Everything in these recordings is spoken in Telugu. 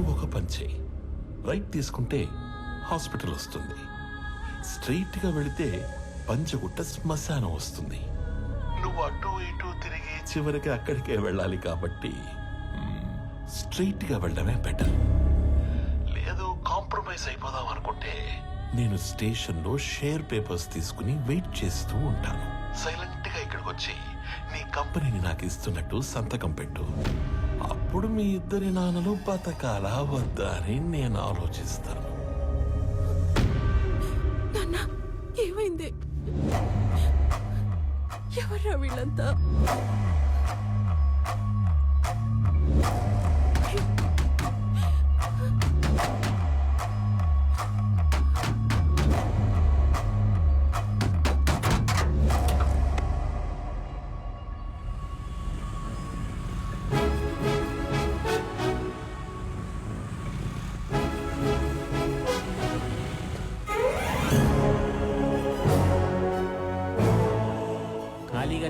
నువ్వు ఒక పని చేయి. రైట్ తీసుకుంటే హాస్పిటల్ వస్తుంది. స్ట్రైట్గా వెళితే పంచగుట్ట శ్మశానం వస్తుంది. నువ్వు అటు ఇటు తిరిగి చివరికి అక్కడికే వెళ్ళాలి కాబట్టి స్ట్రైట్గా వెళ్ళడమే బెటర్. లేదు కాంప్రమైజ్ అయిపోదాం అనుకుంటే నేను స్టేషన్లో షేర్ పేపర్స్ తీసుకుని వెయిట్ చేస్తూ ఉంటాను. సైలెంట్గా ఇక్కడికి వచ్చి నీ కంపెనీని నాకు ఇస్తున్నట్టు సంతకం పెట్టు. అప్పుడు మీ ఇద్దరి నాన్నలు బతకాలా వద్దా అని నేను ఆలోచిస్తాను. నాన్న ఏమైంది? ఎవరా వీళ్ళంతా?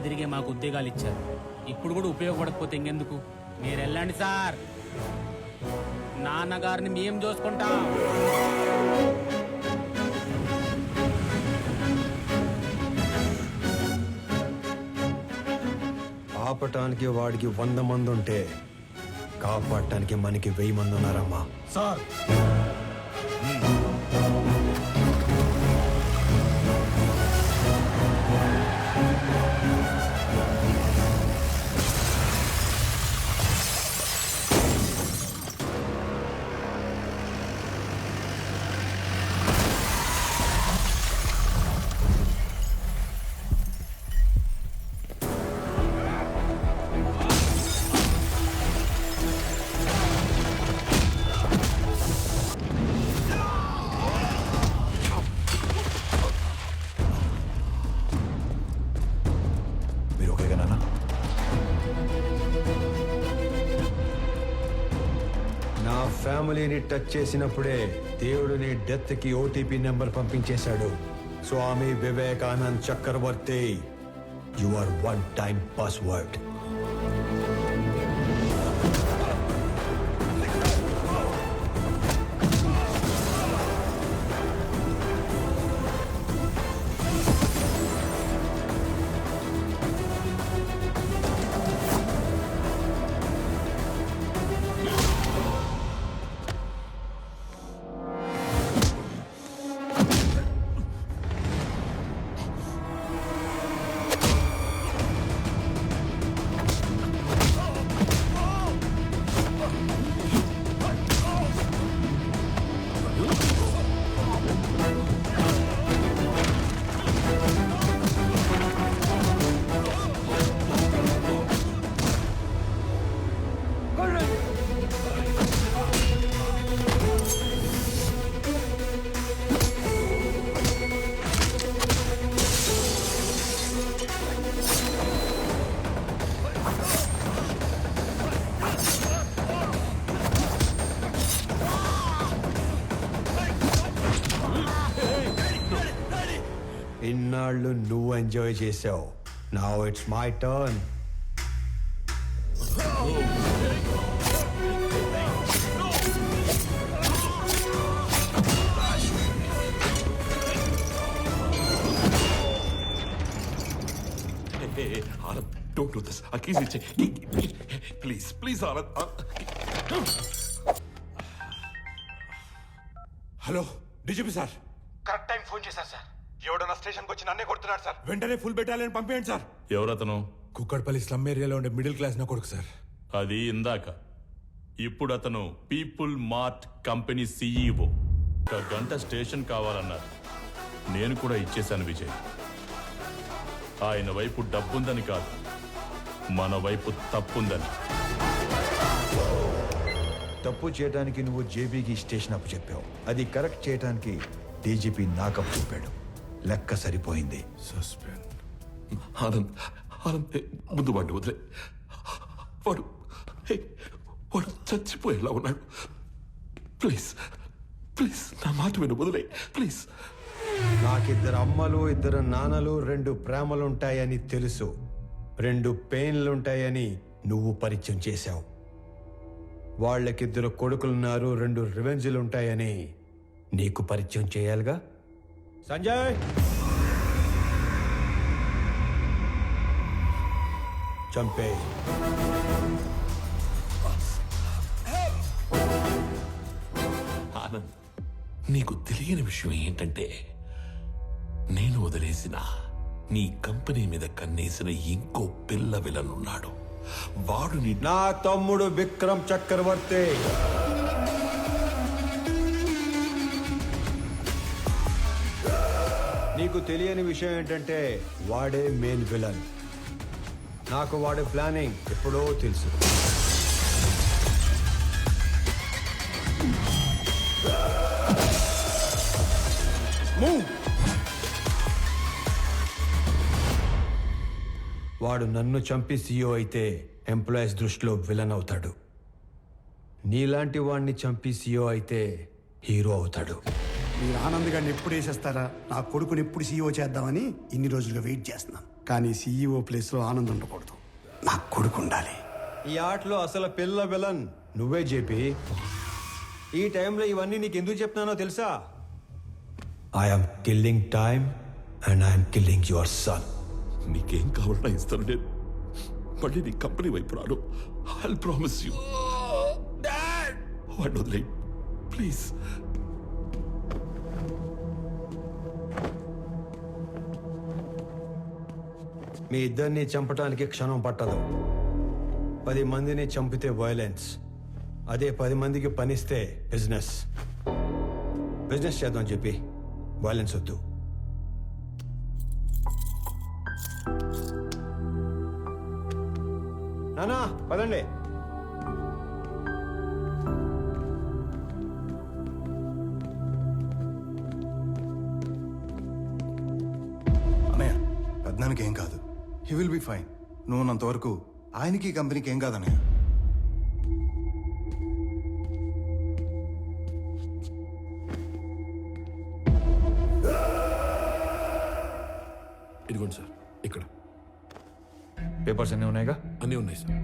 ఖాళీగా తిరిగే మాకు ఉద్యోగాలు ఇచ్చారు. ఇప్పుడు కూడా ఉపయోగపడకపోతే ఇంకెందుకు? మీరు వెళ్ళండి సార్. నాన్నగారిని మేం చూసుకుంటాం. ఆపటానికి వాడికి వంద మంది ఉంటే కాపాడటానికి మనకి వెయ్యి మంది ఉన్నారమ్మా సార్. ఫ్యామిలీని టచ్ చేసినప్పుడే దేవుడు నీ డెత్కి ఓటీపీ నెంబర్ పంపించేశాడు. Swami Vivekanand Chakravarthi you are one time password. ఇన్నాళ్ళు నువ్వు ఎంజాయ్ చేసావు. నా it's my turn Anand don't do this ఆ కీస్ ఇచ్చే please please Anand hello DGP sir correct time phone చేశారు సార్ ఎవడన్నా స్టేషన్కి వచ్చి నన్నే కొడుతున్నాడు సార్. వెంటనే ఫుల్ బెటాలియన్ పంపేయండి సార్. ఎవరతను? కుక్కడపల్లి స్లమ్ ఏరియాలో ఉండే మిడిల్ క్లాస్ నా కొడుకు సార్. అది ఇందాక. ఇప్పుడు అతను పీపుల్ మార్ట్ కంపెనీ సీఈఓ. ఒక గంట స్టేషన్ కావాలన్నారు. నేను కూడా ఇచ్చేశాను విజయ్. ఆయన వైపు డబ్బుందని కాదు. మన వైపు తప్పుందని. తప్పు చేయడానికి నువ్వు జేబీకి స్టేషన్ అప్పు చెప్పావు. అది కరెక్ట్ చేయడానికి డీజీపీ నాకప్పు చెప్పాడు. లెక్క సరిపోయింది. సస్పెండ్ ఆనంద్ ఆనంద్ ముందు వాడిని వదిలే. వాడు వాడు చచ్చిపోయేలా ఉన్నాడు. ప్లీజ్ ప్లీజ్ నా మాట విను వదిలే. ప్లీజ్. నాకిద్దరు అమ్మలు ఇద్దరు నాన్నలు రెండు ప్రేమలుంటాయని తెలుసు. రెండు పెయిన్లుంటాయని నువ్వు పరిచయం చేశావు. వాళ్ళకిద్దరు కొడుకులున్నారు రెండు రివెంజ్లు ఉంటాయని నీకు పరిచయం చేయాలిగా? సంజయ్! చంపే. ఆనంద్ నీకు తెలియని విషయం ఏంటంటే నేను వదిలేసిన నీ కంపెనీ మీద కన్నేసిన ఇంకో పిల్ల విలనున్నాడు. వాడు నీ నా తమ్ముడు విక్రమ్ చక్రవర్తి. నీకు తెలియని విషయం ఏంటంటే వాడే మెయిన్ విలన్ నాకు వాడి ప్లానింగ్ ఎప్పుడో తెలుసు. వాడు నన్ను చంపి సీఓ అయితే ఎంప్లాయీస్ దృష్టిలో విలన్ అవుతాడు. నీలాంటి వాడిని చంపి సీఓ అయితే హీరో అవుతాడు. మీరు ఆనంద్ గారిని ఎప్పుడు వేసేస్తారా? నా కొడుకుని ఎప్పుడు సీఈఓ చేద్దామని ఇన్ని రోజులుగా వెయిట్ చేస్తున్నాను కానీ సీఈఓ ప్లేస్లో ఆనంద్ ఉండకూడదు. నా కొడుకు ఉండాలి. ఈ ఆటలో అసలు పిల్ల విలన్ నువ్వే చెప్పి ఈ టైంలో ఇవన్నీ నీకు ఎందుకు చెప్తున్నానో తెలుసా? I'm killing time and I'm killing your son నీకేం కావాలన్నా ఇస్తాను నేను. మళ్ళీ నీ కంపెనీ వైపు రాను. ఐ ప్రామిస్ యూ వాడిని వదిలే ప్లీజ్ మీ ఇద్దరిని చంపటానికి క్షణం పట్టదు. పది మందిని చంపితే వైలెన్స్ అదే పది మందికి పనిస్తే బిజినెస్ బిజినెస్ చేద్దాం చెప్పి. వైలెన్స్ వద్దు. నానా పదండి. అన్నయ్య పద్నానికి ఏం కాదు. హీ విల్ బి ఫైన్ నువ్వు ఉన్నంత వరకు ఆయనకి ఈ కంపెనీకి ఏం కాదన్నయ్య? ఇదిగోండి సార్ ఇక్కడ. పేపర్స్ అన్నీ ఉన్నాయిగా? అన్నీ ఉన్నాయి సార్.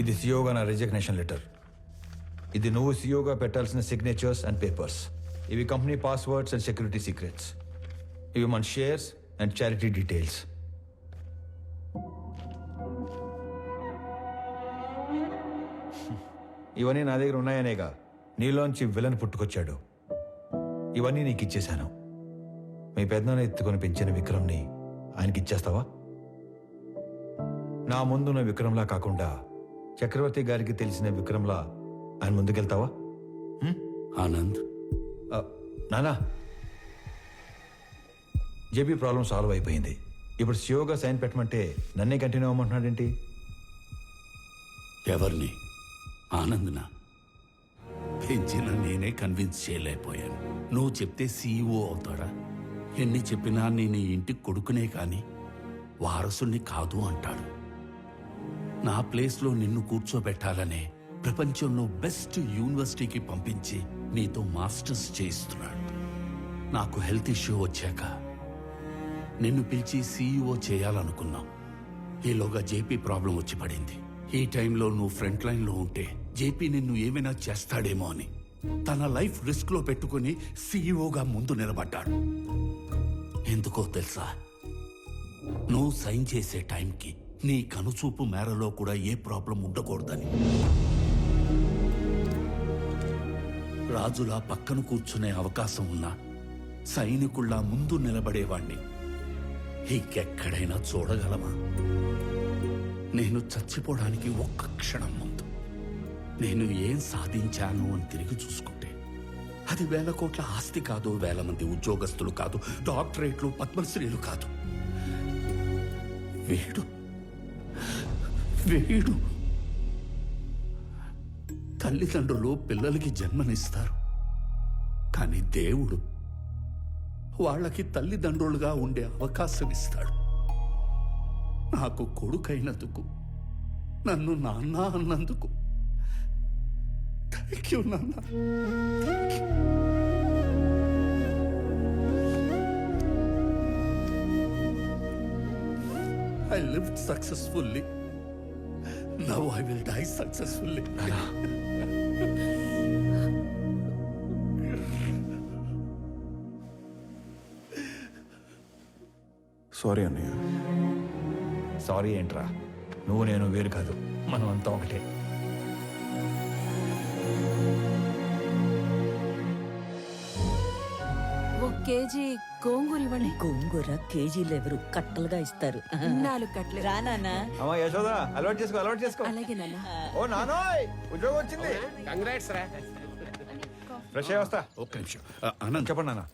ఇది సియోగా నా రిజిగ్నేషన్ లెటర్ ఇది నువ్వు సియోగా పెట్టాల్సిన సిగ్నేచర్స్ అండ్ పేపర్స్ ఇవి company passwords and security secrets ఇవి మన షేర్స్ అండ్ చారిటీ డీటెయిల్స్ ఇవన్నీ నా దగ్గర ఉన్నాయనేగా. నీలోంచి విలన్ పుట్టుకొచ్చాడు. ఇవన్నీ నీకు ఇచ్చేశాను మీ పెద్దనాన్న ఎత్తుకొని పెంచిన విక్రమ్ని ఆయనకి ఇచ్చేస్తావా నా ముందున్న విక్రమ్లా కాకుండా చక్రవర్తి గారికి తెలిసిన విక్రమ్లా ఆయన ముందుకెళ్తావా? ఆనంద్ నానా. జేబీ ప్రాబ్లం సాల్వ్ అయిపోయింది. ఇప్పుడు సియోగా సైన్ పెట్టమంటే నన్నే కంటిన్యూ అవ్వమంటున్నాడేంటి? ఎవరిని? ఆనందనా? పెంచిన నేనే కన్విన్స్ చేయలేకపోయాను. నువ్వు చెప్తే సీఈఓ అవుతాడా? ఎన్ని చెప్పినా నేను ఈ ఇంటికి కొడుకునే కానీ వారసుని కాదు అంటాడు. నా ప్లేస్లో నిన్ను కూర్చోబెట్టాలనే ప్రపంచంలో బెస్ట్ యూనివర్సిటీకి పంపించి నీతో మాస్టర్స్ చేయిస్తున్నాడు. నాకు హెల్త్ ఇష్యూ వచ్చాక నిన్ను పిలిచి సీఈఓ చేయాలనుకున్నాం. ఈలోగా జేపీ ప్రాబ్లం వచ్చి పడింది. ఈ టైంలో నువ్వు ఫ్రంట్ లైన్లో ఉంటే జేపీ నిన్ను ఏమైనా చేస్తాడేమో అని తన లైఫ్ రిస్క్లో పెట్టుకుని సీఈఓగా ముందు నిలబడ్డాడు. ఎందుకో తెలుసా? నువ్వు సైన్ చేసే టైంకి నీ కనుచూపు మేరలో కూడా ఏ ప్రాబ్లం ఉండకూడదని. రాజులా పక్కన కూర్చునే అవకాశం ఉన్నా సైనికుల్లా ముందు నిలబడేవాణ్ణి. ఇంకెక్కడైనా చూడగలమా? నేను చచ్చిపోవడానికి ఒక్క క్షణం ముందు. నేను ఏం సాధించాను అని తిరిగి చూసుకుంటే. అది వేల కోట్ల ఆస్తి కాదు వేల మంది ఉద్యోగస్తులు కాదు డాక్టరేట్లు పద్మశ్రీలు కాదు. వేడు వేడు తల్లిదండ్రులు పిల్లలకి జన్మనిస్తారు. కానీ దేవుడు వాళ్ళకి తల్లిదండ్రులుగా ఉండే అవకాశం ఇస్తాడు నాకు కొడుకైనందుకు నన్ను నాన్న అన్నందుకు. థ్యాంక్ యూ నాన్న. I live successfully now I will die successfully sorry అన్నయ్య సారీ ఏంట్రా? నువ్వు నేను వేరు కాదు. మనం అంతా ఒకటే. కేజీ గోంగూర ఇవ్వండి. గోంగూర కేజీలు ఎవరు? కట్టలుగా ఇస్తారు. నాలుగు రానా అమ్మా యశోదా అలవాటు చేసుకో అలవాటు చేసుకో. అలాగే నాన్న. ఓ నానోయ్ ఉద్యోగం వచ్చింది. కంగ్రాట్స్ రా. ఫ్రెష్ అయ్యి వస్తా. ఒక్క నిమిషం. ఆ, అనంత్ చెప్పండి నాన్న.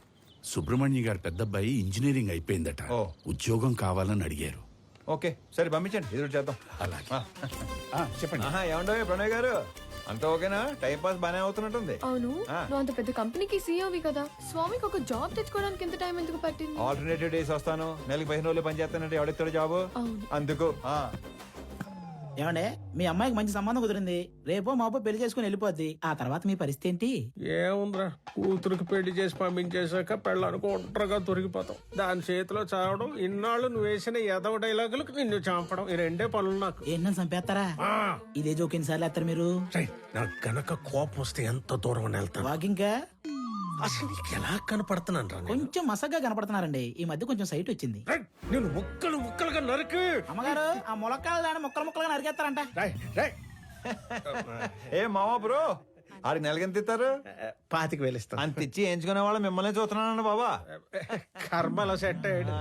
సుబ్రహ్మణ్య గారి పెద్దబ్బాయి ఇంజనీరింగ్ అయిపోయిందట. ఓ. ఉద్యోగం కావాలని అడిగారు. ఓకే సరే పంపించండి. ఎదురు చేద్దాం. అలాగే. ఆ, చెప్పండి. ఆహా ఏమండో ప్రణయ్ గారు? అంతా ఓకేనా? టైం పాస్ బానే అవుతున్నట్టుంది. అవును. ఆ. నువ్వు అంత పెద్ద కంపెనీకి సీఈఓవి కదా. స్వామికి ఒక జాబ్ తెచ్చుకోవడానికి ఎంత టైం ఎందుకు పట్టింది? ఆల్టర్నేటివ్ డేస్ వస్తాను. నెలకి పదిహేను రోజులు పని చేస్తానంటే ఎవడెత్తాడు జాబు? అవును. అందుకు ఆ. ఏమండే? మీ అమ్మాయికి మంచి సంబంధం కుదిరింది. రేపో మాపో పెళ్ళి చేసుకుని వెళ్ళిపోద్ది. ఆ తర్వాత మీ పరిస్థితి ఏంటి? ఏముందిరా? కూతురికి పెళ్ళి చేసి పంపించేశాక పెళ్ళానికి ఒంటరిగా దొరికిపోతాం. దాని చేతిలో చావడం ఇన్నాళ్ళు నువ్వు వేసిన ఎదవ డైలాగులకు నిన్ను చంపడం ఈ రెండే పనులు నాకు. ఏంటని చంపేస్తారా? ఇదే జోక్ ఎన్నిసార్లు వేస్తారు మీరు. నాకు గనక కోపం వస్తే ఎంత దూరం వెళ్తాను? వాకింగ్ అసలు నీకు ఎలా కనపడుతున్నాను రా నేను? కొంచెం మసగ్గా కనపడుతున్నారండి. ఈ మధ్య కొంచెం సైట్ వచ్చింది. రేయ్, నేను ముక్కలు ముక్కలుగా నరికి. అమ్మగారు ఆ ములక్కాలు దాని ముక్కలు ముక్కలుగా నరికేస్తారంట. రేయ్, రేయ్. ఏ మావా బ్రో ఆడికి నెలకి ఎంత ఇస్తారు? పాతికి వెళ్ళిస్తాను అంత ఇచ్చి ఎంచుకునే వాళ్ళు మిమ్మల్ని చూస్తున్నానండి బాబా. కర్మలో సెట్ అయ్యాడు.